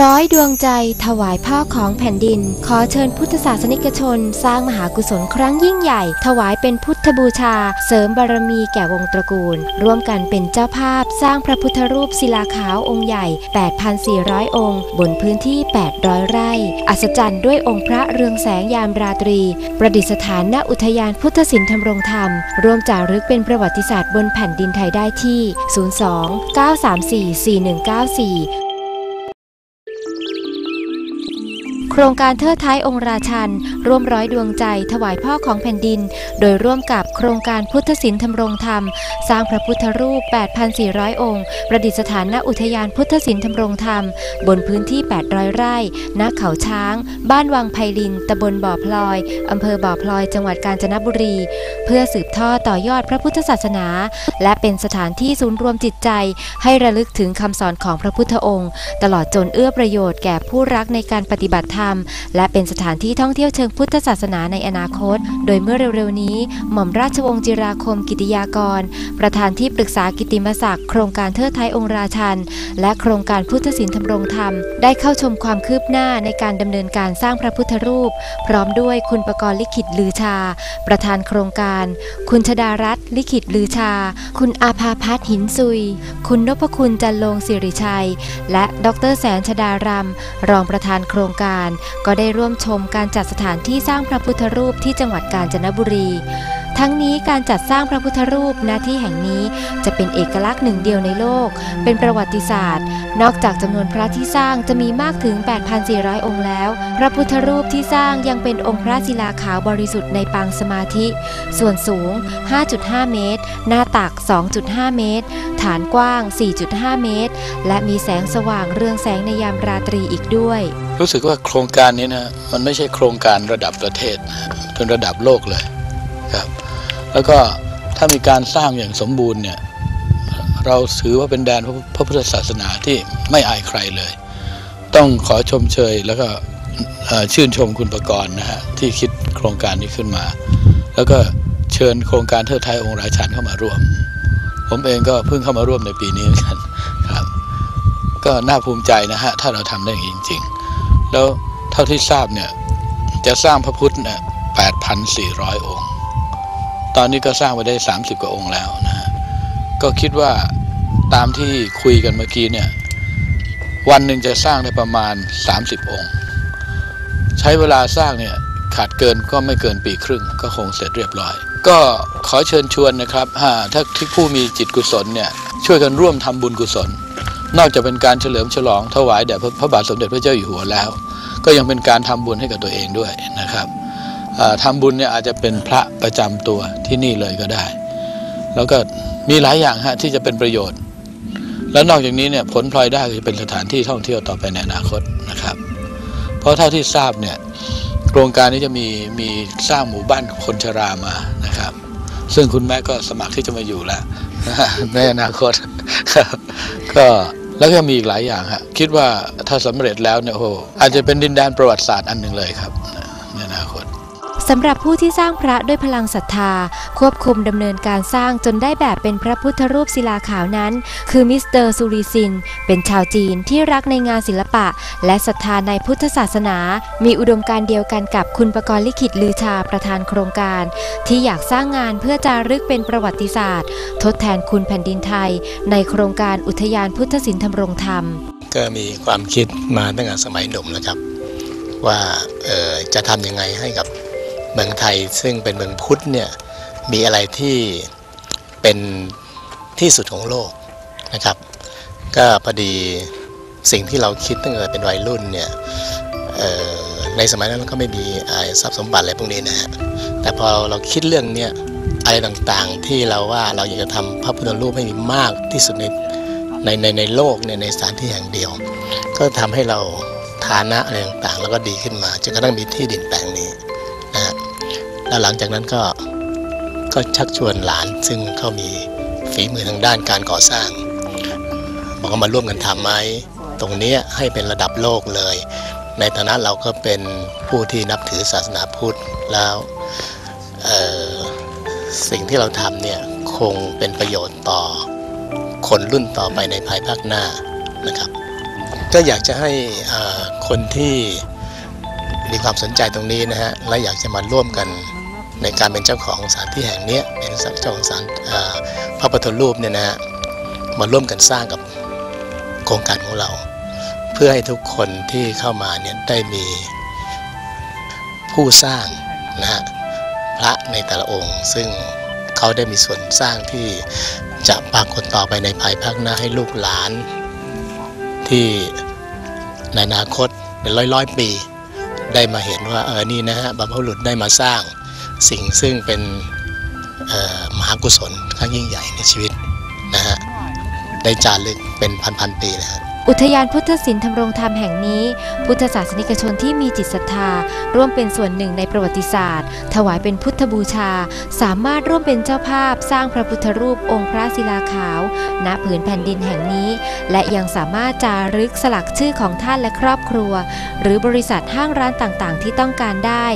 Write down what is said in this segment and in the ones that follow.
ร้อยดวงใจถวายพ่อของแผ่นดิน ขอเชิญพุทธศาสนิกชน สร้างมหากุศลครั้งยิ่งใหญ่ ถวายเป็นพุทธบูชา เสริมบารมีแก่วงตระกูล ร่วมกันเป็นเจ้าภาพ สร้างพระพุทธรูปศิลาขาวองค์ใหญ่ 8,400 องค์ บนพื้นที่ 800 ไร่ อัศจรรย์ด้วยองค์พระเรืองแสงยามราตรี ประดิษฐานณอุทยานพุทธศิลป์ธำรงธรรม ร่วมจารึกเป็นประวัติศาสตร์บนแผ่นดินไทยได้ที่ 02 934 4194 โครงการเทิดท้ายองค์ราชัน ร่วมร้อยดวงใจถวายพ่อของแผ่นดิน โดยร่วมกับโครงการพุทธศิลป์ธำรงธรรม สร้างพระพุทธรูป 8,400 องค์ ประดิษฐานณอุทยานพุทธศิลป์ธำรงธรรม บนพื้นที่ 800 ไร่ณเขาช้าง บ้านวังไพลินตำบลบ่อพลอยอำเภอบ่อพลอย จังหวัดกาญจนบุรี เพื่อสืบทอดต่อยอดพระพุทธศาสนา และเป็นสถานที่ศูนย์รวมจิตใจ ให้ระลึกถึงคำสอนของพระพุทธองค์ ตลอดจนเอื้อประโยชน์แก่ผู้รักในการปฏิบัติธรรมและเป็นสถานที่ท่องเที่ยวเชิงพุทธศาสนาในอนาคต โดยเมื่อเร็วๆนี้ หม่อมราชวงศ์จิราคมกิติยากร ประธานที่ปรึกษากิติมศักดิ์โครงการเทิดไทยองค์ราชัน และโครงการพุทธศิลป์ธำรงธรรม ได้เข้าชมความคืบหน้าในการดำเนินการสร้างพระพุทธรูป พร้อมด้วยคุณประกรณ์ลิขิตลือชา ประธานโครงการ คุณชดารัตน์ลิขิตลือชา คุณอาภาพัฒน์หินซุย คุณนพคุณจันลงสิริชัย และดรแสนชดารำรองประธานโครงการก็ได้ร่วมชมการจัดสถานที่สร้างพระพุทธรูปที่จังหวัดกาญจนบุรี ทั้งนี้การจัดสร้างพระพุทธรูปณที่แห่งนี้จะเป็นเอกลักษณ์หนึ่งเดียวในโลก เป็นประวัติศาสตร์ นอกจากจำนวนพระที่สร้างจะมีมากถึง 8,400 องค์แล้ว พระพุทธรูปที่สร้างยังเป็นองค์พระศิลาขาวบริสุทธิ์ในปางสมาธิ ส่วนสูง 5.5 เมตร หน้าตัก 2.5 เมตร ฐานกว้าง 4.5 เมตร และมีแสงสว่างเรืองแสงในยามราตรีอีกด้วย รู้สึกว่าโครงการนี้นะมันไม่ใช่โครงการระดับประเทศเป็นระดับโลกเลย ครับ แล้วก็ถ้ามีการสร้างอย่างสมบูรณ์เนี่ยเราถือว่าเป็นแดนพระพุทธศาสนาที่ไม่อายใครเลย ต้องขอชมเชยแล้วก็ชื่นชมคุณประกรณ์นะฮะที่คิดโครงการนี้ขึ้นมา แล้วก็เชิญโครงการเทิดไทยองค์ราชันเข้ามาร่วม ผมเองก็เพิ่งเข้ามาร่วมในปีนี้เหมือนกันครับ ก็น่าภูมิใจนะฮะถ้าเราทำได้อย่างจริง ๆ แล้วเท่าที่ทราบเนี่ยจะสร้างพระพุทธเนี่ย8,400องค์ ตอนนี้ก็สร้างไปได้ 30 กว่าองค์แล้วนะก็คิดว่าตามที่คุยกันเมื่อกี้เนี่ย วันหนึ่งจะสร้างได้ประมาณ 30 องค์ ใช้เวลาสร้างเนี่ยขาดเกินก็ไม่เกินปีครึ่งก็คงเสร็จเรียบร้อย ก็ขอเชิญชวนนะครับถ้าที่ผู้มีจิตกุศลเนี่ยช่วยกันร่วมทำบุญกุศล นอกจากเป็นการเฉลิมฉลองถวายแด่พระบาทสมเด็จพระเจ้าอยู่หัวแล้ว ก็ยังเป็นการทำบุญให้กับตัวเองด้วยนะครับ ทำบุญเนี่ยอาจจะเป็นพระประจำตัวที่นี่เลยก็ได้ แล้วก็มีหลายอย่างฮะที่จะเป็นประโยชน์ แล้วนอกจากนี้เนี่ยผลพลอยได้ก็จะเป็นสถานที่ท่องเที่ยวต่อไปในอนาคตนะครับ เพราะเท่าที่ทราบเนี่ยโครงการนี้จะมีมีสร้างหมู่บ้านคนชรามานะครับ ซึ่งคุณแม่ก็สมัครที่จะมาอยู่แล้วในอนาคตครับก็แล้วก็มีอีกหลายอย่างฮะคิดว่าถ้าสำเร็จแล้วเนี่ยโอ้โหอาจจะเป็นดินแดนประวัติศาสตร์อันหนึ่งเลยครับในอนาคต สำหรับผู้ที่สร้างพระด้วยพลังศรัทธา ควบคุมดำเนินการสร้างจนได้แบบเป็นพระพุทธรูปศิลาขาวนั้น คือมิสเตอร์ซูริซิน เป็นชาวจีนที่รักในงานศิลปะ และศรัทธาในพุทธศาสนา มีอุดมการเดียวกันกับคุณประกรณ์ลิขิตลือชาประธานโครงการ ที่อยากสร้างงานเพื่อจารึกเป็นประวัติศาสตร์ ทดแทนคุณแผ่นดินไทย ในโครงการอุทยานพุทธศิลป์ธำรงธรรม ก็มีความคิดมาตั้งแต่สมัยหนุ่มนะครับว่าจะทำยังไงให้กับ เมืองไทยซึ่งเป็นเมืองพุทธเนี่ยมีอะไรที่เป็นที่สุดของโลกนะครับ ก็พอดีสิ่งที่เราคิดตั้งแต่เป็นวัยรุ่นเนี่ยในสมัยนั้นก็ไม่มีอ่าทรัพย์สมบัติอะไรพวกนี้นะฮะแต่พอเราคิดเรื่องเนี้ยอะไรต่างๆที่เราว่าเราอยากจะทำพระพุทธรูปให้มีมากที่สุดในในในในโลกเนี่ยในสถานที่แห่งเดียว ก็ทำให้เราฐานะอะไรต่างๆ แล้วก็ดีขึ้นมาจนกระทั่งมีที่ดินแปลงนี้ แล้วหลังจากนั้นก็ก็ชักชวนหลานซึ่งเขามีฝีมือทางด้านการก่อสร้าง บอกว่ามาร่วมกันทำไหมตรงนี้ให้เป็นระดับโลกเลย ในฐานะเราก็เป็นผู้ที่นับถือศาสนาพุทธแล้วสิ่งที่เราทำเนี่ยคงเป็นประโยชน์ต่อคนรุ่นต่อไปในภายภาคหน้านะครับ ก็อยากจะให้คนที่มีความสนใจตรงนี้นะฮะและอยากจะมาร่วมกัน ในการเป็นเจ้าของสถานที่แห่งนี้เป็นเจ้าของสานเอ่อพระพุทธรูปเนี่ยนะฮะมาร่วมกันสร้างกับโครงการของเรา เพื่อให้ทุกคนที่เข้ามาเนี่ยได้มีผู้สร้างนะฮะพระในแต่ละองค์ ซึ่งเขาได้มีส่วนสร้างที่จะปรากฏต่อไปในภายภาคหน้าให้ลูกหลาน ที่ในอนาคตเป็นร้อยร้อยๆปี ได้มาเห็นว่าเออนี่นะฮะบรรพบุรุษได้มาสร้าง สิ่งซึ่งเป็นมหากุศลครั้งยิ่งใหญ่ในชีวิตนะฮะได้จารึกเป็นพันๆปีนะฮะอุทยานพุทธศิลป์ธรรมรงธรรมแห่งนี้ พุทธศาสนิกชนที่มีจิตศรัทธา ร่วมเป็นส่วนหนึ่งในประวัติศาสตร์ ถวายเป็นพุทธบูชา สามารถร่วมเป็นเจ้าภาพ สร้างพระพุทธรูปองค์พระศิลาขาว ณผืนแผ่นดินแห่งนี้ และยังสามารถจารึกสลักชื่อของท่านและครอบครัว หรือบริษัทห้างร้านต่างๆ ที่ต้องการได้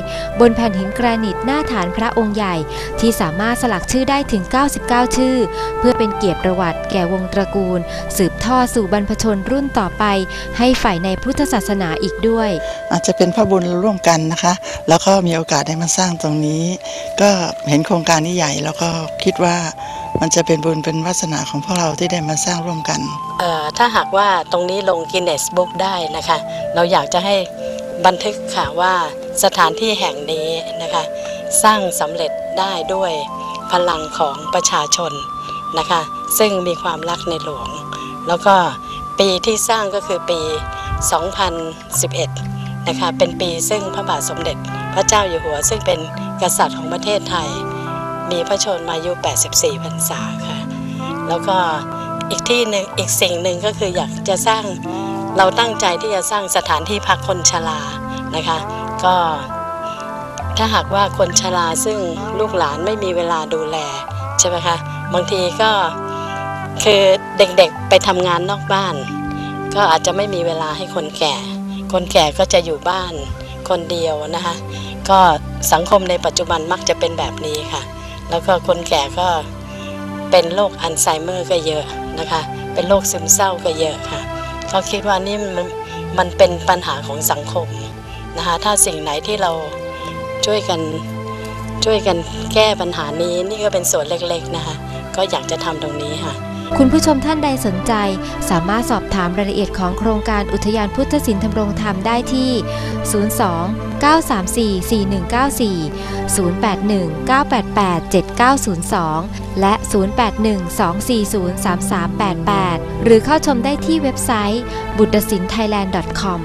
บนแผ่นหินแกรนิต หน้าฐานพระองค์ใหญ่ ที่สามารถสลักชื่อได้ถึง 99 ชื่อ เพื่อเป็นเกียรติประวัติแก่วงตระกูล สืบทอดสู่บรรพชนรุ่นต่อไป ให้ฝ่ายในพุทธศาสนาอีกด้วย อาจจะเป็นพระบุญร่วมกันนะคะ แล้วก็มีโอกาสได้มาสร้างตรงนี้ ก็เห็นโครงการนี้ใหญ่แล้วก็คิดว่ามันจะเป็นบุญเป็นวาสนาของพวกเราที่ได้มาสร้างร่วมกันเอ่อถ้าหากว่าตรงนี้ลงกินเนสบุ๊กได้นะคะ เราอยากจะให้บันทึกค่ะว่า สถานที่แห่งนี้นะคะ สร้างสำเร็จได้ด้วยพลังของประชาชนนะคะ ซึ่งมีความรักในหลวง แล้วก็ปีที่สร้างก็คือปี 2011 นะคะ เป็นปีซึ่งพระบาทสมเด็จพระเจ้าอยู่หัว ซึ่งเป็นกษัตริย์ของประเทศไทย มีพระชนมายุ 84 พรรษาค่ะ แล้วก็อีกที่หนึ่งอีกสิ่งหนึ่งก็คืออยากจะสร้างเราตั้งใจที่จะสร้างสถานที่พักคนชรานะคะ ก็ถ้าหากว่าคนชราซึ่งลูกหลานไม่มีเวลาดูแลใช่ไหมคะบางทีก็คือเด็กๆไปทำงานนอกบ้าน ก็อาจจะไม่มีเวลาให้คนแก่ คนแก่ก็จะอยู่บ้านคนเดียวนะคะ ก็สังคมในปัจจุบันมักจะเป็นแบบนี้ค่ะ แล้วก็คนแก่ก็เป็นโรคอัลไซเมอร์ก็เยอะนะคะ เป็นโรคซึมเศร้าก็เยอะค่ะเขาคิดว่านี่มันมันเป็นปัญหาของสังคม นะคะถ้าสิ่งไหนที่เราช่วยกันช่วยกันแก้ปัญหานี้นี่ก็เป็นส่วนเล็กๆนะคะ ก็อยากจะทำตรงนี้ค่ะ คุณผู้ชมท่านใดสนใจ สามารถสอบถามรายละเอียดของโครงการอุทยานพุทธศิลป์ธรรมรงธรรมได้ที่ 02 934 4194 081 988 7902 และ 081 240 3388 หรือเข้าชมได้ที่เว็บไซต์ buddhasinthailand.com